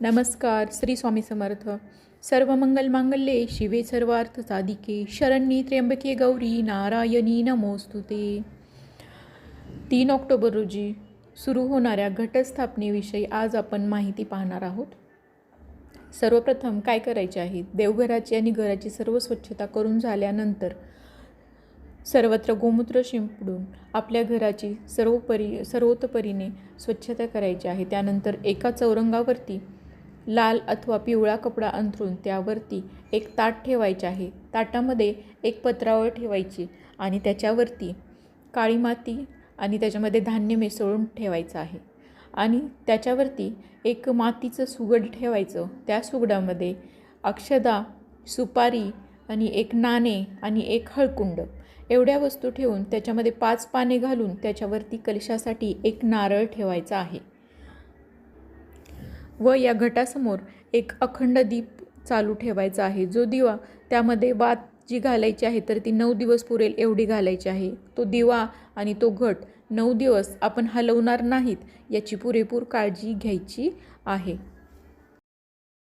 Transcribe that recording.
नमस्कार श्री स्वामी समर्थ. सर्व मंगल मांगल्ये शिवे सर्वार्थ साधिके शरण्ये त्र्यंबके गौरी नारायणी नमोस्तुते. तीन ऑक्टोबर रोजी सुरू होणाऱ्या घटस्थापनेविषयी आज आपण माहिती पाहणार आहोत. सर्वप्रथम काय करायचे आहे? देवघराची आणि घराची सर्व स्वच्छता करून झाल्यानंतर सर्वत्र गोमूत्र शिंपडून आपल्या घराची सर्वोपरी सर्वोतपरीने स्वच्छता करायची आहे. त्यानंतर एका चौरंगावरती लाल अथवा पिवळा कपडा अंथरून त्यावरती एक ताट ठेवायचे आहे. ताटामध्ये एक पत्रावळ ठेवायची आणि त्याच्यावरती काळी माती आणि त्याच्यामध्ये धान्य मिसळून ठेवायचं आहे. आणि त्याच्यावरती एक मातीचं सुगड ठेवायचं. त्या सुगडामध्ये अक्षदा सुपारी आणि एक नाणे आणि एक हळकुंड एवढ्या वस्तू ठेवून त्याच्यामध्ये पाच पाने घालून त्याच्यावरती कलशासाठी एक नारळ ठेवायचा आहे. व या घटासमोर एक अखंड दीप चालू ठेवायचा आहे. जो दिवा त्यामध्ये वात जी घालायची आहे तर ती नऊ दिवस पुरेल एवढी घालायची आहे. तो दिवा आणि तो घट नऊ दिवस आपण हलवणार नाहीत याची पुरेपूर काळजी घ्यायची आहे.